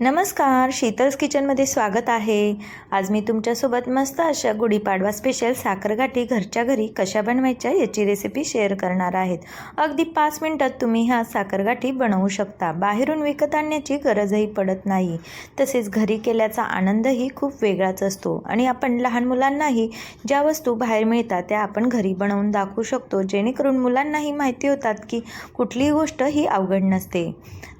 नमस्कार शीतल्स किचनमध्ये स्वागत आहे. आज मी तुमच्यासोबत मस्त अशा गुढीपाडवा स्पेशल साखरगाठी घरच्या घरी कशा बनवायच्या याची रेसिपी शेअर करणार आहेत. अगदी पाच मिनटात तुम्ही ह्या साखरगाठी बनवू शकता. बाहेरून विकत आणण्याची गरजही पडत नाही. तसेच घरी केल्याचा आनंदही खूप वेगळाच असतो. आणि आपण लहान मुलांनाही ज्या वस्तू बाहेर मिळतात त्या आपण घरी बनवून दाखवू शकतो. जेणेकरून मुलांनाही माहिती होतात की कुठलीही गोष्ट ही अवघड नसते.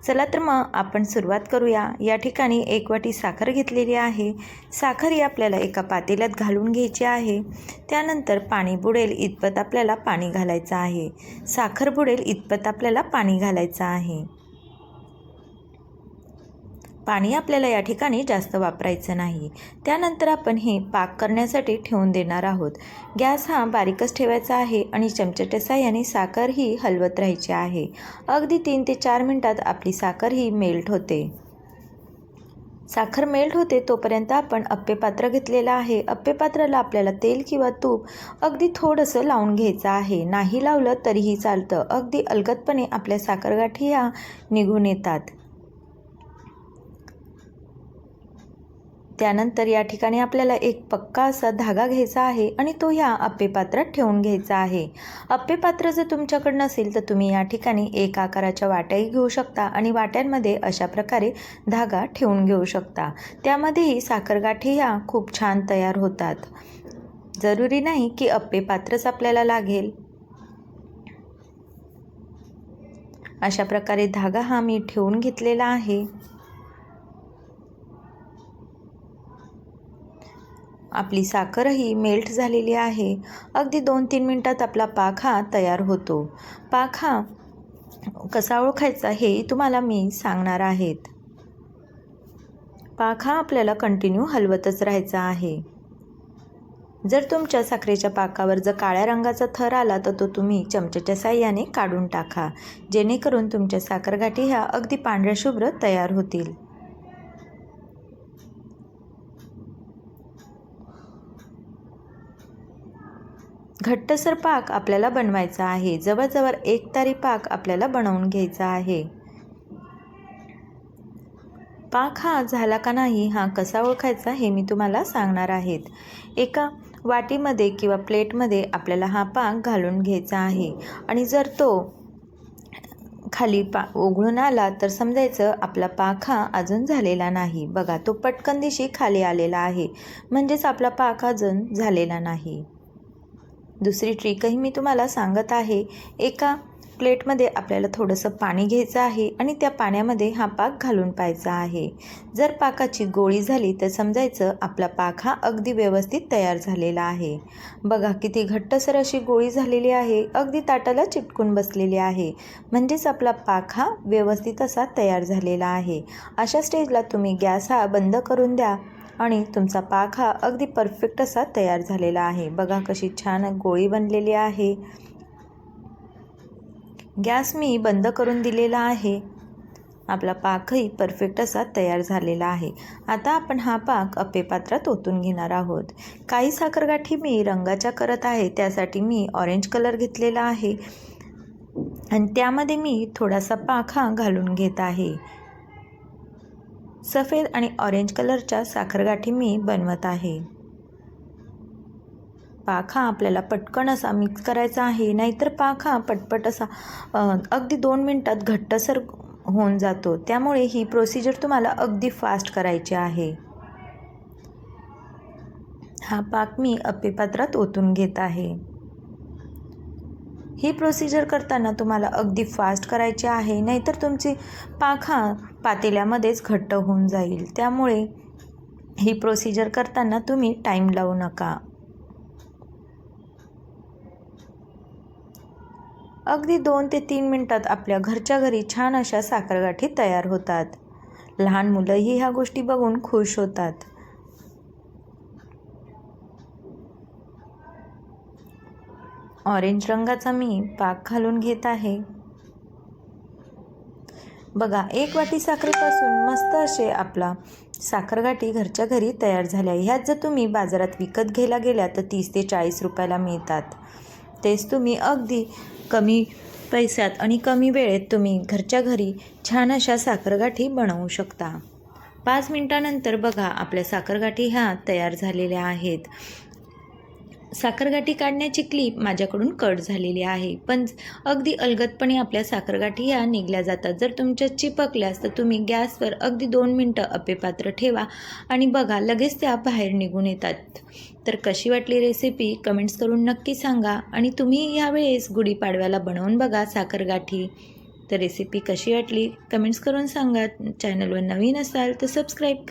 चला तर मग आपण सुरुवात करूया. या ठिकाणी एक वाटी साखर घेतलेली आहे. साखर ही आपल्याला एका पातेल्यात घालून घ्यायची आहे. त्यानंतर पाणी बुडेल इतपत आपल्याला पाणी घालायचं आहे. साखर बुडेल इतपत आपल्याला पाणी घालायचं आहे. पाणी आपल्याला या ठिकाणी जास्त वापरायचं नाही. त्यानंतर आपण हे पाक करण्यासाठी ठेवून देणार आहोत. गॅस हा बारीकच ठेवायचा आहे आणि चमच्याच्या साह्याने साखर ही हलवत राहायची आहे. अगदी तीन ते चार मिनटात आपली साखर ही मेल्ट होते. साखर मेल्ट होते तोपर्यंत आपण अप्पे पात्र घेतलेलं आहे. अप्पे पात्राला आपल्याला तेल किंवा तूप अगदी थोडंसं लावून घ्यायचं आहे. नाही लावलं तरीही चालतं. अगदी अलगदपणे आपल्या साखरगाठी ह्या निघून येतात. त्यानंतर या ठिकाणी आपल्याला एक पक्का असा धागा घ्यायचा आहे आणि तो ह्या अप्पेपात्रात ठेवून घ्यायचा आहे. अप्पेपात्र जर तुमच्याकडं नसेल तर तुम्ही या ठिकाणी एक आकाराच्या वाट्याही घेऊ शकता आणि वाट्यांमध्ये अशा प्रकारे धागा ठेवून घेऊ शकता. त्यामध्येही साखरगाठी ह्या खूप छान तयार होतात. जरुरी नाही की अप्पेपात्रच आपल्याला लागेल. अशा प्रकारे धागा हा मी ठेवून घेतलेला आहे. आपली साखरही मेल्ट झालेली आहे. अगदी दोन तीन मिनटात आपला पाक हा तयार होतो. पाक हा कसा ओळखायचा हे तुम्हाला मी सांगणार आहेत. पाक हा आपल्याला कंटिन्यू हलवतच राहायचा आहे. जर तुमच्या साखरेच्या पाकावर जर काळ्या रंगाचा थर आला तर तो तुम्ही चमच्याच्या साह्याने काढून टाका. जेणेकरून तुमच्या साखरगाठी ह्या अगदी पांढऱ्या शुभ्र तयार होतील. घट्टसर पाक आपल्याला बनवायचा आहे. जवळजवळ एक तारी पाक आपल्याला बनवून घ्यायचा आहे. पाक हा झाला का नाही हा कसा ओळखायचा हे मी तुम्हाला सांगणार आहेत. एका वाटीमध्ये किंवा प्लेटमध्ये आपल्याला हा पाक घालून घ्यायचा आहे. आणि जर तो खाली पा उघडून आला तर समजायचं आपला पाक हा अजून झालेला नाही. बघा तो पटकन दिशी खाली आलेला आहे. म्हणजेच आपला पाक अजून झालेला नाही. दुसरी ट्रिकही मी तुम्हाला सांगत आहे. एका प्लेटमध्ये आपल्याला थोडंसं पाणी घ्यायचं आहे आणि त्या पाण्यामध्ये हा पाक घालून पाहायचा आहे. जर पाकाची गोळी झाली तर समजायचं आपला पाक हा अगदी व्यवस्थित तयार झालेला आहे. बघा किती घट्टसर अशी गोळी झालेली आहे. अगदी ताटाला चिटकून बसलेली आहे. म्हणजेच आपला पाक हा व्यवस्थित असा तयार झालेला आहे. अशा स्टेजला तुम्ही गॅस हा बंद करून द्या. आणि तुमचा पाक हा अगदी परफेक्ट असा तयार झालेला आहे. बघा कशी छान गोळी बनलेली आहे. गॅस मी बंद करून दिलेला आहे. आपला पाकही परफेक्ट असा तयार झालेला आहे. आता आपण हा पाक अपेपात्रात ओतून घेणार आहोत. काही साखरगाठी मी रंगाच्या करत आहे. त्यासाठी मी ऑरेंज कलर घेतलेला आहे. आणि त्यामध्ये मी थोडासा पाक हा घालून घेत आहे. सफेद आणि ऑरेंज कलरच्या साखरगाठी मी बनवत आहे. पाक हा आपल्याला पटकन असा मिक्स करायचा आहे. नाहीतर पाक हा पटपट असा अगदी दोन मिनटात घट्टसर होऊन जातो. त्यामुळे ही प्रोसिजर तुम्हाला अगदी फास्ट करायची आहे. हा पाक मी अप्पे पात्रात ओतून घेत आहे. ही प्रोसिजर करताना तुम्हाला अगदी फास्ट करायची आहे नाहीतर तुमची पाखा हा पातेल्यामध्येच घट्ट होऊन जाईल. त्यामुळे ही प्रोसिजर करताना तुम्ही टाईम लावू नका. अगदी दोन ते तीन मिनटात आपल्या घरच्या घरी छान अशा साखरगाठी तयार होतात. लहान मुलंही ह्या गोष्टी बघून खुश होतात. ऑरेंज रंगाचा मी पाक घालून घेत आहे. बघा एक वाटी साखरेपासून मस्त असे आपला साखरगाठी घरच्या घरी तयार झाल्या. ह्यात जर तुम्ही बाजारात विकत घ्यायला गेल्या तर तीस ते चाळीस रुपयाला मिळतात. तेच तुम्ही अगदी कमी पैशात आणि कमी वेळेत तुम्ही घरच्या घरी छान अशा साखरगाठी बनवू शकता. पाच मिनटानंतर बघा आपल्या साखरगाठी ह्या तयार झालेल्या आहेत. साखरगाठी काढण्याची क्लिप माझ्याकडून कट झालेली आहे. पण अगदी अलगदपणे आपल्या साखरगाठी ह्या निघल्या जातात. जर तुमच्या चिपकल्यास तर तुम्ही गॅसवर अगदी दोन मिनटं अपेपात्र ठेवा आणि बघा लगेच त्या बाहेर निघून येतात. तर कशी वाटली रेसिपी कमेंट्स करून नक्की सांगा आणि तुम्ही यावेळेस गुढीपाडव्याला बनवून बघा साखरगाठी. तर रेसिपी कशी वाटली? कमेंट्स करून सांगा. चॅनलवर नवीन असाल तर सबस्क्राईब करा.